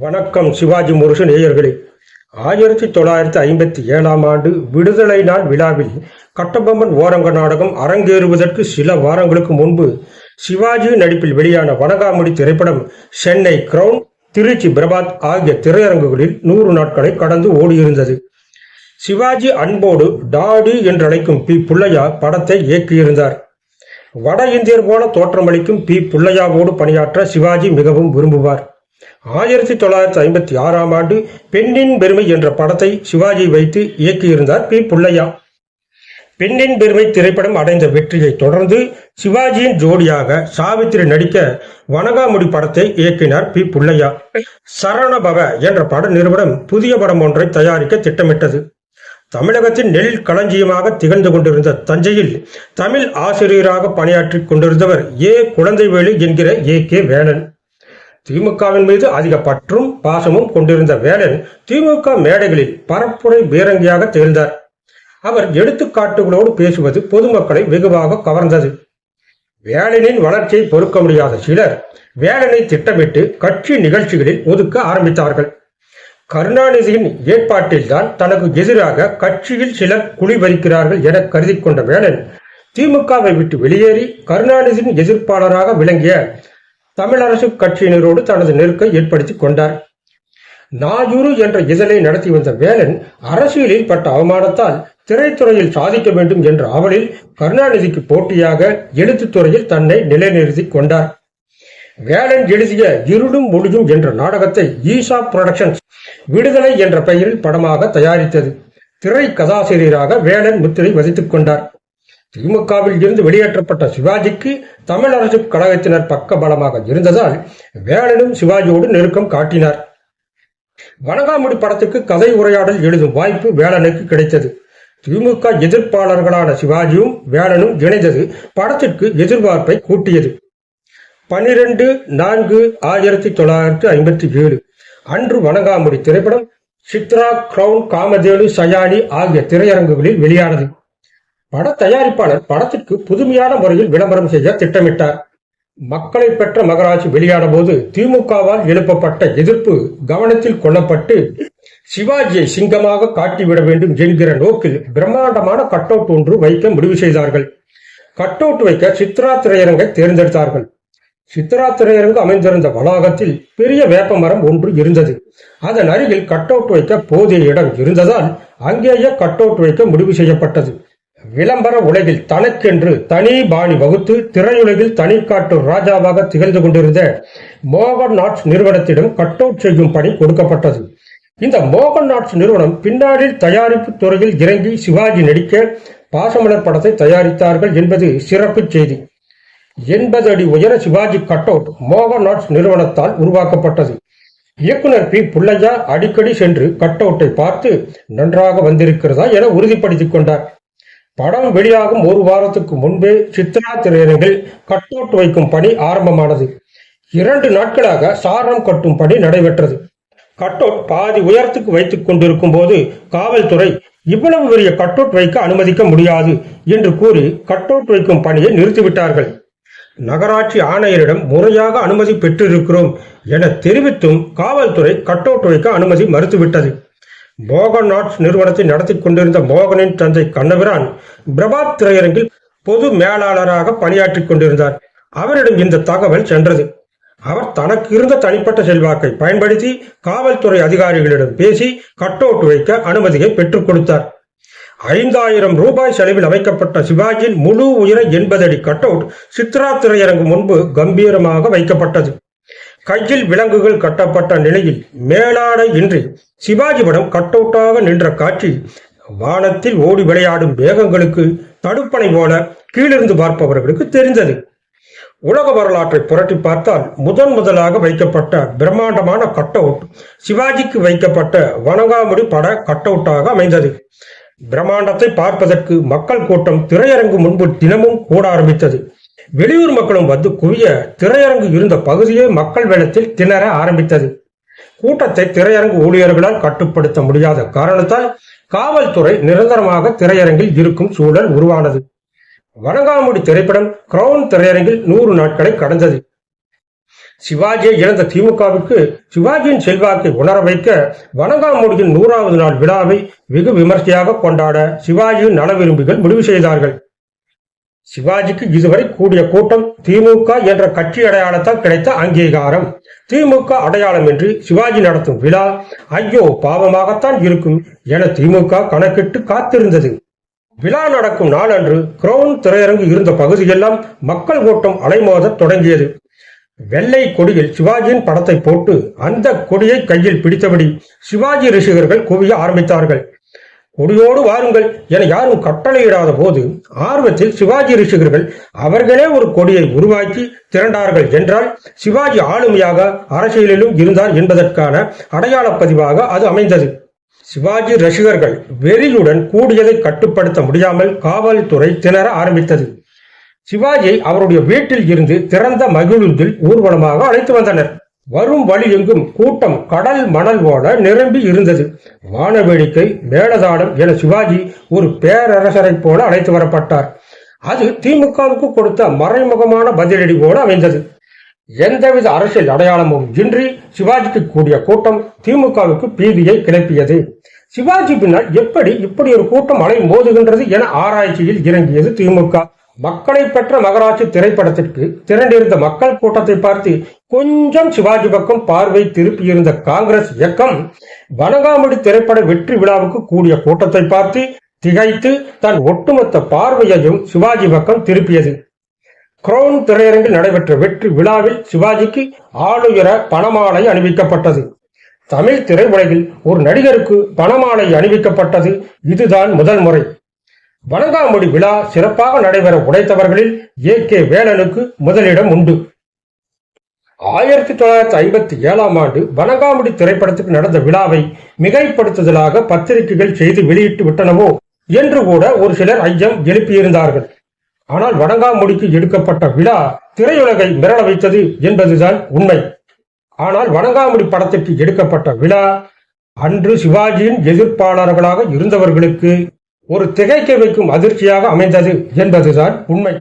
வணக்கம் சிவாஜி முருசு நேயர்களே. ஆயிரத்தி தொள்ளாயிரத்தி ஐம்பத்தி ஏழாம் ஆண்டு விடுதலை நாள் விழாவில் கட்டபொம்மன் ஓரங்க நாடகம் அரங்கேறுவதற்கு சில வாரங்களுக்கு முன்பு சிவாஜி நடிப்பில் வெளியான வனகாமுடி திரைப்படம் சென்னை கிரவுன் திருச்சி பிரபாத் ஆகிய திரையரங்குகளில் நூறு நாட்களை கடந்து ஓடியிருந்தது. சிவாஜி அன்போடு டாடி என்றழைக்கும் பி. புள்ளையா படத்தை இயக்கியிருந்தார். வட இந்தியர் போல தோற்றமளிக்கும் பி. புள்ளையாவோடு பணியாற்ற சிவாஜி மிகவும் விரும்புவார். ஆயிரத்தி தொள்ளாயிரத்தி ஐம்பத்தி ஆறாம் ஆண்டு பெண்ணின் பெருமை என்ற படத்தை சிவாஜி வைத்து இயக்கியிருந்தார் பி. புள்ளையா பெண்ணின் பெருமை திரைப்படம் அடைந்த வெற்றியை தொடர்ந்து சிவாஜியின் ஜோடியாக சாவித்திரி நடிக்க வனகாமுடி படத்தை இயக்கினார் பி. புள்ளையா சரணபவ என்ற பட நிறுவனம் புதிய படம் ஒன்றை தயாரிக்க திட்டமிட்டது. தமிழகத்தின் நெல் களஞ்சியமாக திகழ்ந்து கொண்டிருந்த தஞ்சையில் தமிழ் ஆசிரியராக பணியாற்றி கொண்டிருந்தவர் ஏ. குழந்தைவேலு என்கிற ஏ. கே. வேணன். திமுகவின் மீது அதிக பற்றும் பாசமும் கொண்டிருந்த வேலன் திமுக மேடைகளில் பரப்புரை பீரங்கியாக திகழ்ந்தார். அவர் எடுத்துக்காட்டுகளோடு பேசுவது பொதுமக்களை வெகுவாக கவர்ந்தது. வேலனின் வளர்ச்சியை பொறுக்க முடியாத சிலர் வேலனை திட்டமிட்டு கட்சி நிகழ்ச்சிகளில் ஒதுக்க ஆரம்பித்தார்கள். கருணாநிதியின் ஏற்பாட்டில்தான் தனக்கு எதிராக கட்சியில் சிலர் குளிபறிக்கிறார்கள் என கருதி கொண்ட வேலன் திமுகவை விட்டு வெளியேறி கருணாநிதியின் எதிர்ப்பாளராக விளங்கிய தமிழரசு கட்சியினரோடு தனது நெருக்கை ஏற்படுத்திக் கொண்டார். நாயூறு என்ற இதழை நடத்தி வந்த வேலன் அரசியலில் பட்ட அவமானத்தால் திரைத்துறையில் சாதிக்க வேண்டும் என்ற அவலில் கருணாநிதிக்கு போட்டியாக எழுத்துத்துறையில் தன்னை நிலைநிறுத்திக் கொண்டார். வேலன் எழுதிய இருளும் ஒளியும் என்ற நாடகத்தை ஈஷா புரொடக்ஷன்ஸ் விடுதலை என்ற பெயரில் படமாக தயாரித்தது. திரை கதாசிரியராக வேலன் முத்திரை வதித்துக் கொண்டார். திமுகவில் இருந்து வெளியேற்றப்பட்ட சிவாஜிக்கு தமிழ் அரசு கழகத்தினர் பக்க பலமாக இருந்ததால் வேலனும் சிவாஜியோடு நெருக்கம் காட்டினார். வணங்காமுடி படத்துக்கு கதை உரையாடல் எழுதும் வாய்ப்பு வேலனுக்கு கிடைத்தது. திமுக எதிர்ப்பாளர்களான சிவாஜியும் வேலனும் இணைந்தது படத்திற்கு எதிர்பார்ப்பை கூட்டியது. பனிரெண்டு நான்கு ஆயிரத்தி தொள்ளாயிரத்தி ஐம்பத்தி ஏழு. அன்று வணங்காமுடி திரைப்படம் சித்ரா கிரவுன் காமதேலு சயானி ஆகிய திரையரங்குகளில் வெளியானது. பட தயாரிப்பாளர் படத்திற்கு புதுமையான முறையில் விளம்பரம் செய்ய திட்டமிட்டார். மக்களை பெற்ற மகராஜ் வெளியான போது திமுகவால் எழுப்பப்பட்ட எதிர்ப்பு கவனத்தில் கொள்ளப்பட்டு சிவாஜியை சிங்கமாக காட்டிவிட வேண்டும் என்கிற நோக்கில் பிரம்மாண்டமான கட் அவுட் ஒன்று வைக்க முடிவு செய்தார்கள். கட் அவுட் வைக்க சித்ரா திரையரங்கை தேர்ந்தெடுத்தார்கள். சித்ரா திரையரங்கு அமைந்திருந்த வளாகத்தில் பெரிய வேப்ப மரம் ஒன்று இருந்தது. அதன் அருகில் கட் அவுட் வைக்க போதிய இடம் இருந்ததால் அங்கேயே கட் அவுட் வைக்க முடிவு செய்யப்பட்டது. விளம்பர உலகில் தனக்கென்று தனி பாணி வகுத்து திரையுலகில் தனி காட்டும் ராஜாவாக திகழ்ந்து கொண்டிருந்த மோகன் நாட்ஸ் நிறுவனத்திடம் கட் அவுட் செய்யும் பணி கொடுக்கப்பட்டது. இந்த மோகன் நாட்ஸ் நிறுவனம் பின்னாளில் தயாரிப்பு துறையில் இறங்கி சிவாஜி நடிக்க பாசமலர் படத்தை தயாரித்தார்கள் என்பது சிறப்பு செய்தி. எண்பது அடி உயர சிவாஜி கட் அவுட் மோகன் நாட்ஸ் நிறுவனத்தால் உருவாக்கப்பட்டது. இயக்குனர் பி. புள்ளையா அடிக்கடி சென்று கட் அவுட்டை பார்த்து நன்றாக வந்திருக்கிறதா என உறுதிப்படுத்திக் கொண்டார். படம் வெளியாகும் ஒரு வாரத்துக்கு முன்பே சித்ரா திரையரங்கில் கட் அவுட் வைக்கும் பணி ஆரம்பமானது. இரண்டு நாட்களாக சாரம் கட்டும் பணி நடைபெற்றது. கட் அவுட் பாதி உயரத்துக்கு வைத்துக் கொண்டிருக்கும் போது காவல்துறை இவ்வளவு பெரிய கட் அவுட் வைக்க அனுமதிக்க முடியாது என்று கூறி கட் அவுட் வைக்கும் பணியை நிறுத்திவிட்டார்கள். நகராட்சி ஆணையரிடம் முறையாக அனுமதி பெற்றிருக்கிறோம் என தெரிவித்தும் காவல்துறை கட் அவுட் வைக்க அனுமதி மறுத்துவிட்டது. மோகன் ஆர்ட்ஸ் நிறுவனத்தை நடத்தி கொண்டிருந்த மோகனின் தந்தை கண்ணபிரான் பிரபாத் திரையரங்கில் பொது மேலாளராக பணியாற்றிக் கொண்டிருந்தார். அவரிடம் இந்த தகவல் சென்றது. அவர் தனக்கு இருந்த தனிப்பட்ட செல்வாக்கை பயன்படுத்தி காவல்துறை அதிகாரிகளிடம் பேசி கட் அவுட் வைக்க அனுமதியை பெற்றுக் கொடுத்தார். ஐந்தாயிரம் ரூபாய் செலவில் அமைக்கப்பட்ட சிவாஜியின் முழு உயர எண்பது அடி சித்ரா திரையரங்கு முன்பு கம்பீரமாக வைக்கப்பட்டது. கையில் விலங்குகள் கட்டப்பட்ட நிலையில் மேலாடை இன்றி சிவாஜி படம் கட்டவுட்டாக நின்ற காட்சி வானத்தில் ஓடி விளையாடும் வேகங்களுக்கு தடுப்பணை போல கீழிருந்து பார்ப்பவர்களுக்கு தெரிந்தது. உலக வரலாற்றை புரட்டி பார்த்தால் முதன் முதலாக வைக்கப்பட்ட பிரம்மாண்டமான கட் அவுட் சிவாஜிக்கு வைக்கப்பட்ட வணங்காமுடி பட கட் அவுட்டாக அமைந்தது. பிரம்மாண்டத்தை பார்ப்பதற்கு மக்கள் கூட்டம் திரையரங்கு முன்பு தினமும் கூட ஆரம்பித்தது. வெளியூர் மக்களும் வந்து குவிய திரையரங்கு இருந்த பகுதியே மக்கள் வெள்ளத்தில் திணற ஆரம்பித்தது. கூட்டத்தை திரையரங்கு ஊழியர்களால் கட்டுப்படுத்த முடியாத காரணத்தால் காவல்துறை நிரந்தரமாக திரையரங்கில் இருக்கும் சூழல் உருவானது. வணங்காமுடி திரைப்படம் கிரவுன் திரையரங்கில் நூறு நாட்களை கடந்தது. சிவாஜியை இழந்த திமுகவுக்கு சிவாஜியின் செல்வாக்கை உணர வைக்க வணங்காமுடியின் நூறாவது நாள் விழாவை வெகு விமர்சையாக கொண்டாட சிவாஜியின் நல விரும்பிகள் முடிவு செய்தார்கள். சிவாஜிக்கு இதுவரை கூடிய கூட்டம் திமுக என்ற கட்சி அடையாளத்தால் கிடைத்த அங்கீகாரம். திமுக அடையாளம் என்று சிவாஜி நடத்தும் விழா ஐயோ பாவமாகத்தான் இருக்கும் என திமுக கணக்கிட்டு காத்திருந்தது. விழா நடக்கும் நாளன்று கிரவுன் திரையரங்கு இருந்த பகுதியெல்லாம் மக்கள் கூட்டம் அலைமோதத் தொடங்கியது. வெள்ளை கொடியில் சிவாஜியின் படத்தை போட்டு அந்த கொடியை கையில் பிடித்தபடி சிவாஜி ரசிகர்கள் குவிய ஆரம்பித்தார்கள். கொடியோடு வாருங்கள் என யாரும் கட்டளையிடாத போது ஆர்வத்தில் சிவாஜி ரிஷிகர்கள் அவர்களே ஒரு கொடியை உருவாக்கி திரண்டார்கள் என்றால் சிவாஜி ஆளுமையாக அரசியலிலும் இருந்தார் என்பதற்கான அடையாள பதிவாக அது அமைந்தது. சிவாஜி ரசிகர்கள் வெறியுடன் கூடியதை கட்டுப்படுத்த முடியாமல் காவல்துறை திணற ஆரம்பித்தது. சிவாஜியை அவருடைய வீட்டில் இருந்து திறந்த மகிழுந்தில் ஊர்வலமாக அழைத்து வந்தனர். வரும் வழி எங்கும் கூட்டம் கடல் மணல் போல நிரம்பி இருந்தது. வானவேடிக்கை மேலதாளம் என சிவாஜி ஒரு பேரரசரைப் போல அழைத்து வரப்பட்டார். அது திமுகவுக்கு கொடுத்த மறைமுகமான பதிலடி போல அமைந்தது. எந்தவித அரசியல் அடையாளமும் இன்றி சிவாஜிக்கு கூடிய கூட்டம் திமுகவுக்கு பீதியை கிளப்பியது. சிவாஜி பின்னால் எப்படி இப்படி ஒரு கூட்டம் அலை மோதுகின்றது என ஆராய்ச்சியில் இறங்கியது திமுக. மக்களை பெற்ற மகராட்சி திரைப்படத்திற்கு திரண்டிருந்த மக்கள் கூட்டத்தை பார்த்து கொஞ்சம் சிவாஜி பக்கம் பார்வை திருப்பியிருந்த காங்கிரஸ் இயக்கம் வனகாமடி திரைப்பட வெற்றி விழாவுக்கு கூடிய கூட்டத்தை பார்த்து திகைத்து தன் ஒட்டுமொத்த பார்வையையும் சிவாஜி பக்கம் திருப்பியது. குரோன் திரையரங்கில் நடைபெற்ற வெற்றி விழாவில் சிவாஜிக்கு ஆளுயர பணமாலை அணிவிக்கப்பட்டது. தமிழ் திரையுலகில் ஒரு நடிகருக்கு பணமாலை அணிவிக்கப்பட்டது. இதுதான் முதல் முறை. வணங்காமுடி விழா சிறப்பாக நடைபெற உடைத்தவர்களில் ஏ கே வேலனுக்கு முதலிடம் உண்டு. ஆயிரத்தி தொள்ளாயிரத்தி ஐம்பத்தி ஏழாம் ஆண்டு வணங்காமுடி திரைப்படத்துக்கு நடந்த விழாவை மிகைப்படுத்துதலாக பத்திரிகைகள் செய்து வெளியிட்டு விட்டனவோ என்று கூட ஒரு சிலர் ஐயம் எழுப்பியிருந்தார்கள். ஆனால் வணங்காமுடிக்கு எடுக்கப்பட்ட விழா திரையுலகை மிரள வைத்தது என்பதுதான் உண்மை. ஆனால் வணங்காமுடி படத்திற்கு எடுக்கப்பட்ட விழா அன்று சிவாஜியின் எதிர்ப்பாளர்களாக இருந்தவர்களுக்கு ஒரு திகைக்க வைக்கும் அதிர்ச்சியாக அமைந்தது என்பதுதான் உண்மை.